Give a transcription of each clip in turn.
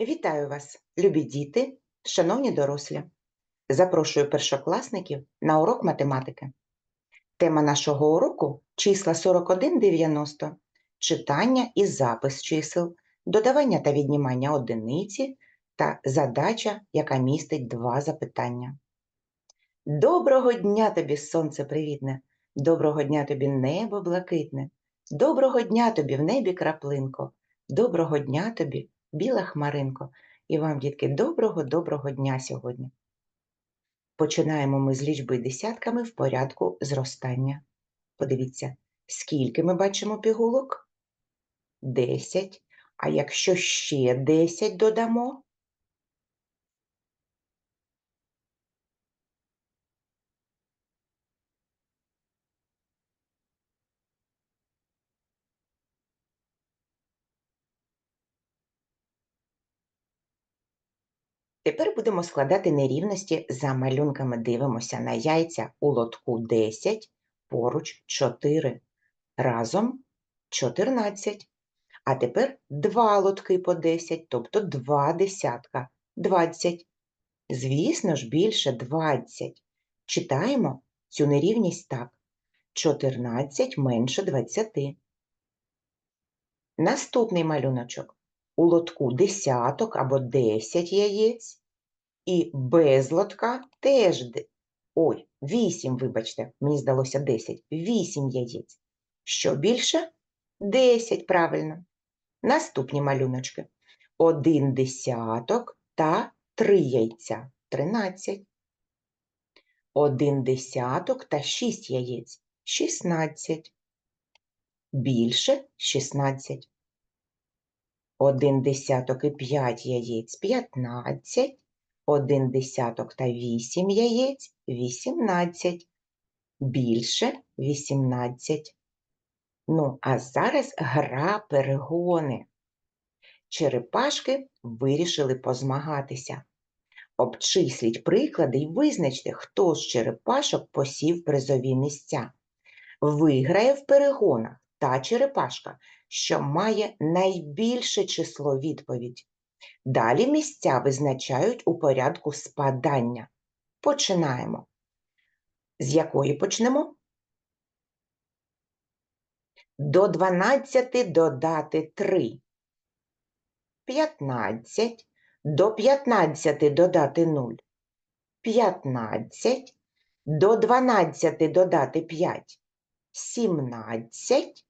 Вітаю вас, любі діти, шановні дорослі. Запрошую першокласників на урок математики. Тема нашого уроку числа 4190, читання і запис чисел, додавання та віднімання одиниці та задача, яка містить два запитання. Доброго дня тобі, сонце привітне! Доброго дня тобі небо блакитне! Доброго дня тобі в небі краплинко! Доброго дня тобі, біла хмаринко! І вам, дітки, доброго-доброго дня сьогодні. Починаємо ми з лічби десятками в порядку зростання. Подивіться, скільки ми бачимо пігулок? Десять. А якщо ще десять додамо? Тепер будемо складати нерівності за малюнками. Дивимося на яйця у лотку 10, поруч 4. Разом 14. А тепер два лотки по 10, тобто два десятка 20. Звісно ж, більше 20. Читаємо цю нерівність так. 14 менше 20. Наступний малюночок. У лотку десяток або 10 яєць. І без лотка теж, ой, 8, вибачте, мені здалося 10, 8 яєць. Що більше? 10, правильно. Наступні малюночки. Один десяток та 3 яйця. 13. Один десяток та 6 яєць. 16. Більше 16. Один десяток і 5 яєць 15, один десяток та 8 яєць 18, більше 18. Ну, а зараз гра перегони. Черепашки вирішили позмагатися. Обчисліть приклади і визначте, хто з черепашок посів призові місця. Виграє в перегонах та черепашка, що має найбільше число відповідь. Далі місця визначають у порядку спадання. Починаємо. З якої почнемо? До 12 додати 3. 15. До 15 додати 0. 15. До 12 додати 5. 17.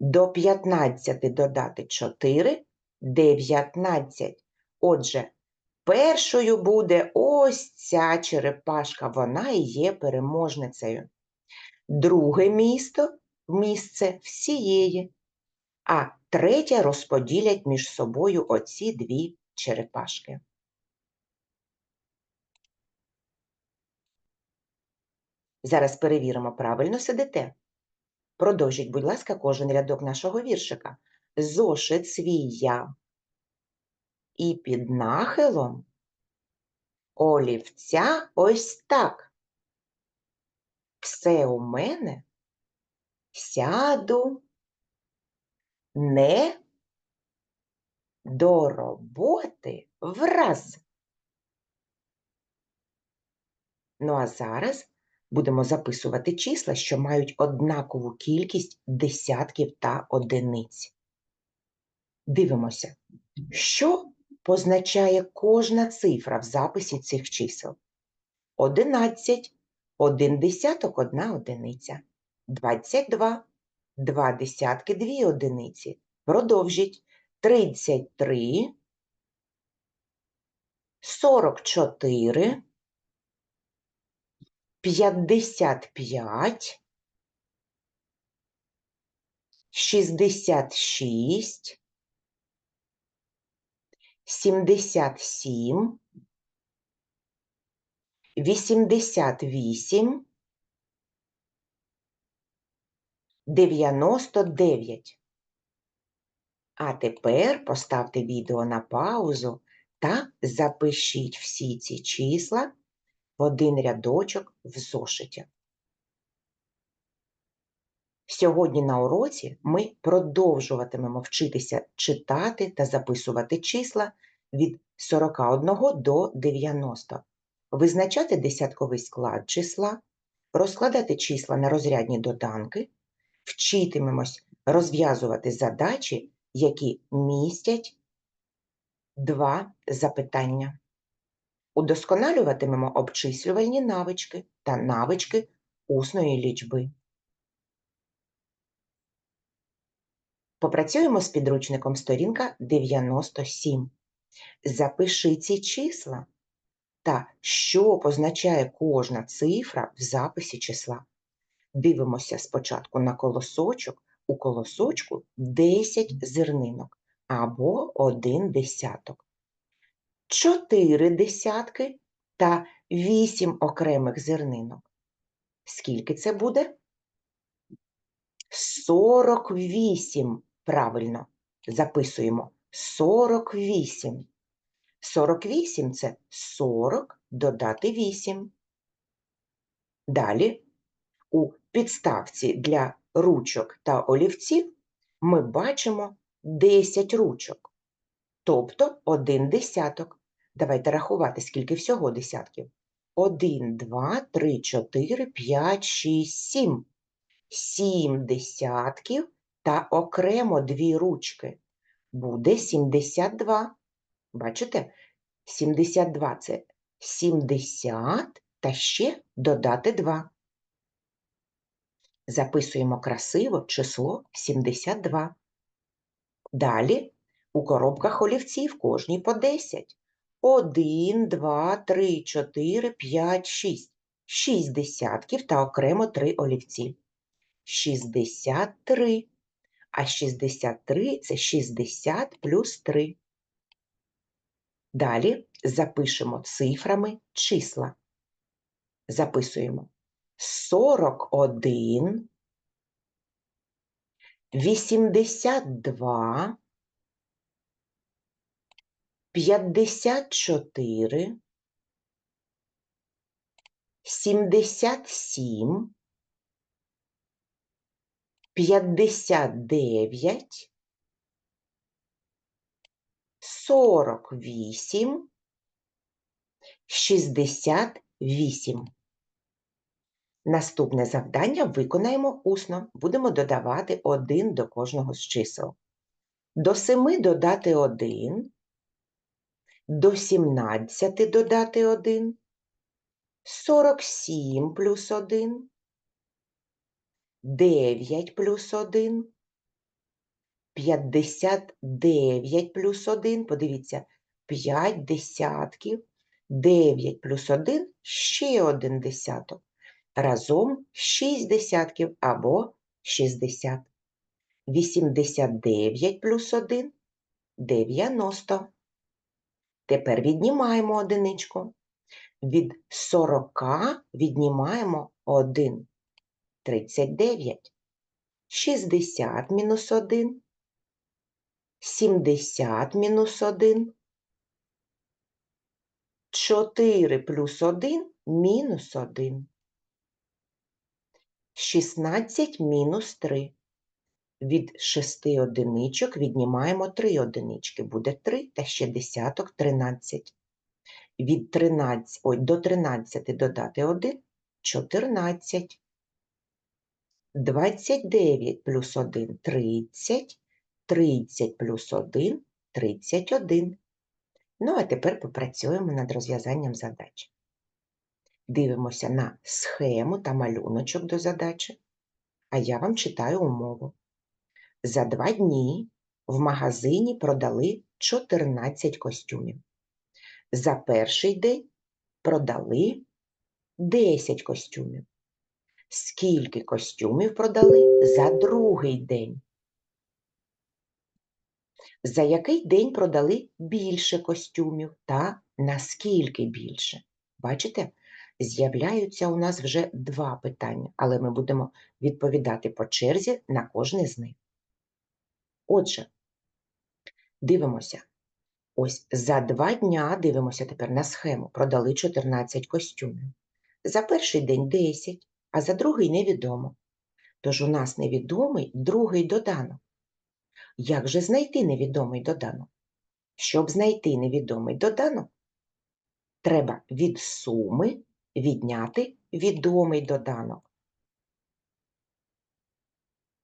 До 15 додати 4 19. Отже, першою буде ось ця черепашка, вона і є переможницею. Друге місто місце всієї, а третє розподілять між собою оці дві черепашки. Зараз перевіримо, правильно сидите. Продовжіть, будь ласка, кожен рядок нашого віршика. Зошит свій я. І під нахилом олівця ось так. Все у мене сяду не до роботи враз. Ну а зараз будемо записувати числа, що мають однакову кількість десятків та одиниць. Дивимося, що позначає кожна цифра в записі цих чисел. 11, один десяток, одна одиниця. 22, два десятки, дві одиниці. Продовжіть. 33, 44, 55, 66, 77, 88, 99. А тепер поставте відео на паузу та запишіть всі ці числа в один рядочок в зошиті. Сьогодні на уроці ми продовжуватимемо вчитися читати та записувати числа від 41 до 90. Визначати десятковий склад числа, розкладати числа на розрядні доданки, вчитимемось розв'язувати задачі, які містять два запитання. Удосконалюватимемо обчислювальні навички та навички усної лічби. Попрацюємо з підручником сторінка 97. Запиши ці числа та що позначає кожна цифра в записі числа. Дивимося спочатку на колосочок. У колосочку 10 зернинок або 1 десяток. 4 десятки та 8 окремих зернинок. Скільки це буде? 48. Правильно. Записуємо. 48. 48 – це 40 додати 8. Далі у підставці для ручок та олівців ми бачимо 10 ручок, тобто 1 десяток. Давайте рахувати, скільки всього десятків. 1, 2, 3, 4, 5, 6, 7. 7 десятків та окремо дві ручки. Буде 72. Бачите? 72 – це 70 та ще додати 2. Записуємо красиво число 72. Далі у коробках олівців кожній по 10. 1, 2, 3, 4, 5, 6. 6 десятків та окремо 3 олівці. 63. А 63 – це 60 плюс 3. Далі запишемо цифрами числа. Записуємо 41, 82, 54, 77, 59, 48, 68. Наступне завдання виконаємо усно. Будемо додавати 1 до кожного з чисел. До 7 додати 1, до 17 додати 1, 47 плюс 1, 9 плюс 1, 59 плюс 1, подивіться, 5 десятків, 9 плюс 1 – ще один десяток. Разом 6 десятків або 60. 89 плюс 1 – 90. Тепер віднімаємо одиничку. Від 40 віднімаємо 1. 39. 60 мінус 1. 70 мінус 1. 4 плюс 1 мінус 1. 16 мінус 3. Від 6 одиничок віднімаємо 3 одинички. Буде 3 та ще десяток 13. Від 13, ой, до 13 додати 1 – 14. 29 плюс 1 – 30. 30 плюс 1 – 31. Ну, а тепер попрацюємо над розв'язанням задач. Дивимося на схему та малюночок до задачі, а я вам читаю умову. За два дні в магазині продали 14 костюмів. За перший день продали 10 костюмів. Скільки костюмів продали за другий день? За який день продали більше костюмів та наскільки більше? Бачите, з'являються у нас вже два питання, але ми будемо відповідати по черзі на кожне з них. Отже, дивимося. Ось за два дня, дивимося тепер на схему, продали 14 костюмів. За перший день 10, а за другий невідомо. Тож у нас невідомий другий доданок. Як же знайти невідомий доданок? Щоб знайти невідомий доданок, треба від суми відняти відомий доданок.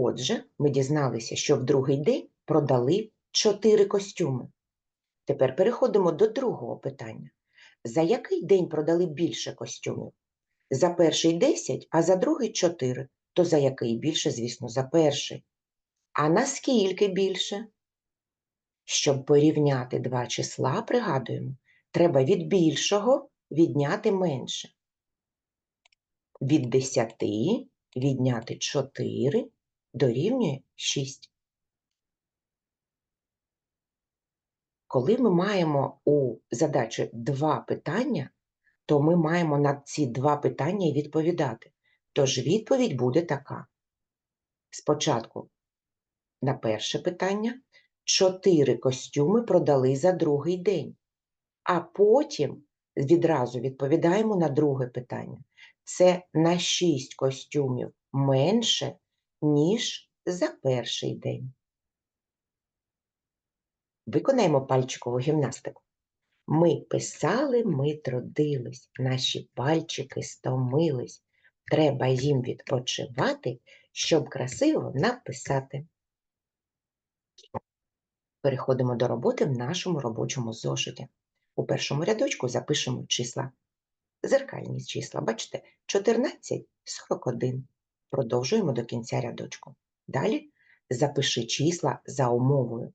Отже, ми дізналися, що в другий день продали 4 костюми. Тепер переходимо до другого питання. За який день продали більше костюмів? За перший 10, а за другий 4. То за який більше, звісно, за перший. А наскільки більше? Щоб порівняти два числа, пригадуємо, треба від більшого відняти менше. Від 10 відняти 4 дорівнює 6. Коли ми маємо у задачі два питання, то ми маємо на ці два питання і відповідати. Тож відповідь буде така. Спочатку на перше питання чотири костюми продали за другий день, а потім відразу відповідаємо на друге питання. Це на 6 костюмів менше, ніж за перший день. Виконаємо пальчикову гімнастику. Ми писали, ми трудились, наші пальчики стомились. Треба їм відпочивати, щоб красиво написати. Переходимо до роботи в нашому робочому зошиті. У першому рядочку запишемо числа. Зеркальні числа, бачите, 14, 41. Продовжуємо до кінця рядочку. Далі запиши числа за умовою.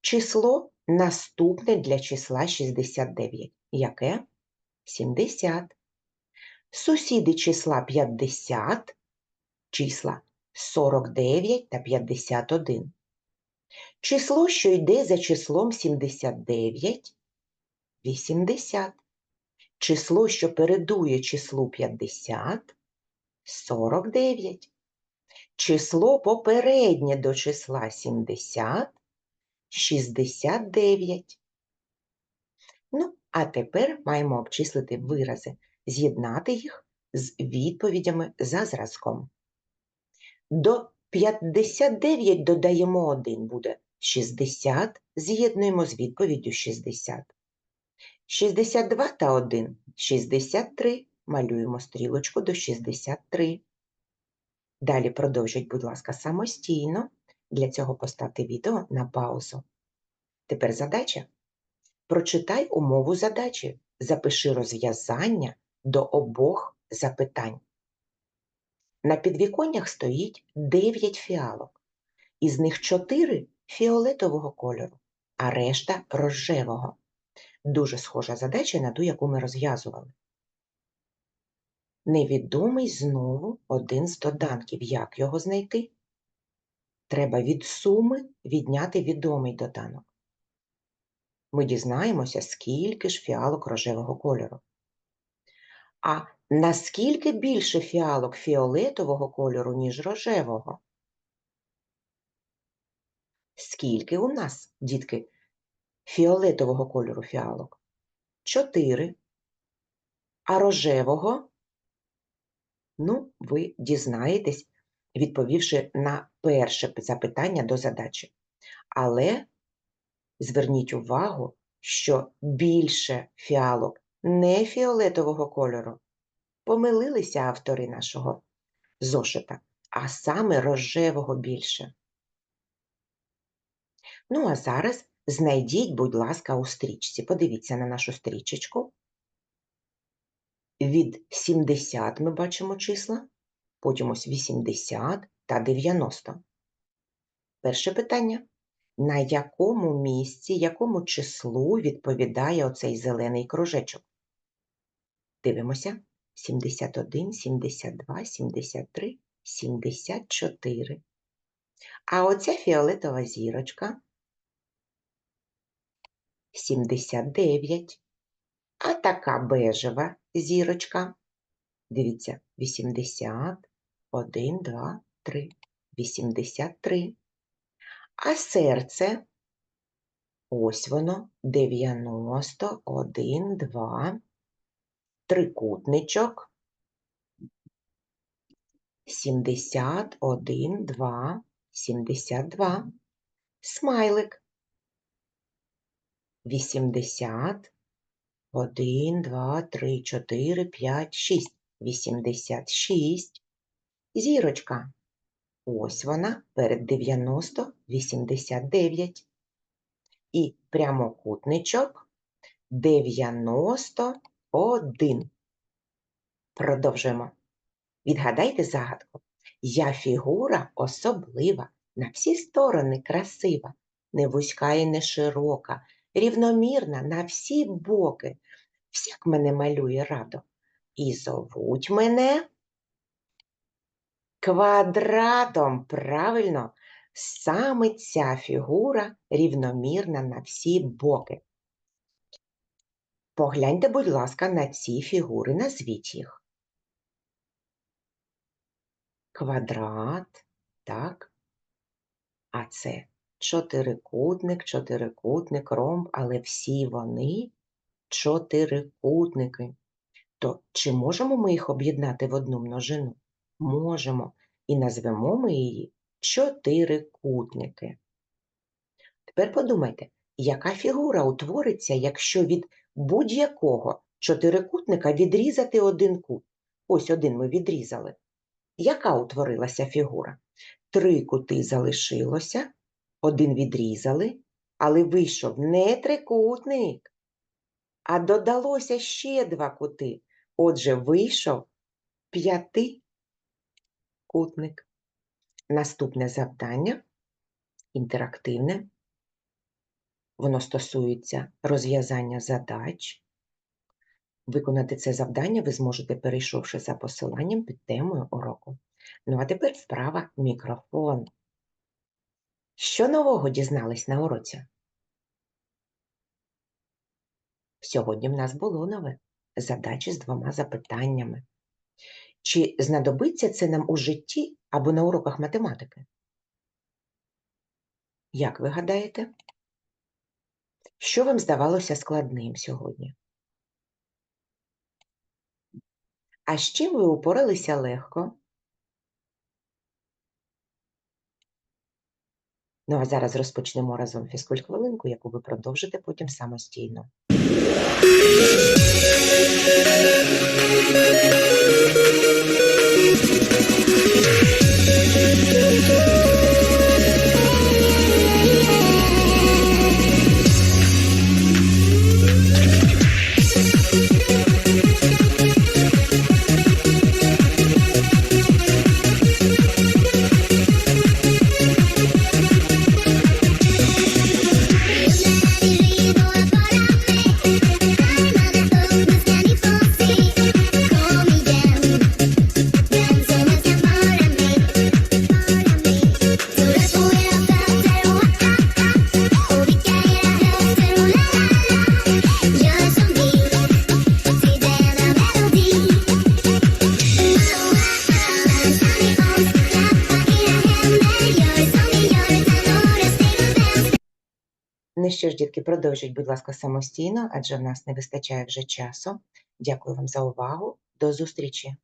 Число наступне для числа 69. Яке? 70. Сусіди числа 50, числа 49 та 51. Число, що йде за числом 79, 80. Число, що передує числу 50, 49. Число попереднє до числа 70, 69. Ну, а тепер маємо обчислити вирази, з'єднати їх з відповідями за зразком. До 59 додаємо 1 буде 60, з'єднуємо з відповіддю 60. 62 та 1 – 63, малюємо стрілочку до 63. Далі продовжіть, будь ласка, самостійно. Для цього поставте відео на паузу. Тепер задача. Прочитай умову задачі, запиши розв'язання до обох запитань. На підвіконнях стоїть 9 фіалок, із них 4 фіолетового кольору, а решта рожевого. Дуже схожа задача на ту, яку ми розв'язували. Невідомий знову один з доданків. Як його знайти? Треба від суми відняти відомий доданок. Ми дізнаємося, скільки ж фіалок рожевого кольору. А наскільки більше фіалок фіолетового кольору, ніж рожевого? Скільки у нас, дітки, фіолетового кольору фіалок? Чотири. А рожевого? Ну, ви дізнаєтесь, відповівши на перше запитання до задачі. Але зверніть увагу, що більше фіалок не фіолетового кольору. Помилилися автори нашого зошита, а саме рожевого більше. Ну, а зараз знайдіть, будь ласка, у стрічці. Подивіться на нашу стрічечку. Від 70 ми бачимо числа, потім ось 80 та 90. Перше питання. На якому місці, якому числу відповідає оцей зелений кружечок? Дивимося. 71, 72, 73, 74. А оця фіолетова зірочка 79. А така бежева зірочка. Дивіться, 80, 1, 2, 3, 83. А серце, ось воно, 90, 1, 2, трикутничок, 70, 1, 2, 72, смайлик. 80. 1, 2, 3, 4, 5, 6. 86. Зірочка. Ось вона перед 90, 89. І прямокутничок 91. Продовжуємо. Відгадайте загадку. Я фігура особлива, на всі сторони красива, не вузька і не широка, рівномірна на всі боки. Всяк мене малює радо. І зовуть мене квадратом. Правильно, саме ця фігура рівномірна на всі боки. Погляньте, будь ласка, на ці фігури, назвіть їх. Квадрат, так. А це чотирикутник, чотирикутник, ромб, але всі вони чотирикутники. То чи можемо ми їх об'єднати в одну множину? Можемо. І назвемо ми її чотирикутники. Тепер подумайте, яка фігура утвориться, якщо від будь-якого чотирикутника відрізати один кут? Ось один ми відрізали. Яка утворилася фігура? Три кути залишилося, один відрізали, але вийшов не трикутник, а додалося ще два кути. Отже, вийшов п'ятикутник. Наступне завдання інтерактивне. Воно стосується розв'язання задач. Виконати це завдання ви зможете, перейшовши за посиланням під темою уроку. Ну а тепер вправа мікрофон. Що нового дізнались на уроці? Сьогодні в нас було нове задачі з двома запитаннями. Чи знадобиться це нам у житті або на уроках математики? Як ви гадаєте? Що вам здавалося складним сьогодні? А з чим ви упоралися легко? Ну а зараз розпочнемо разом фізкульт-хвилинку, яку ви продовжите потім самостійно. Thank що дітки, продовжіть, будь ласка, самостійно, адже в нас не вистачає вже часу. Дякую вам за увагу. До зустрічі!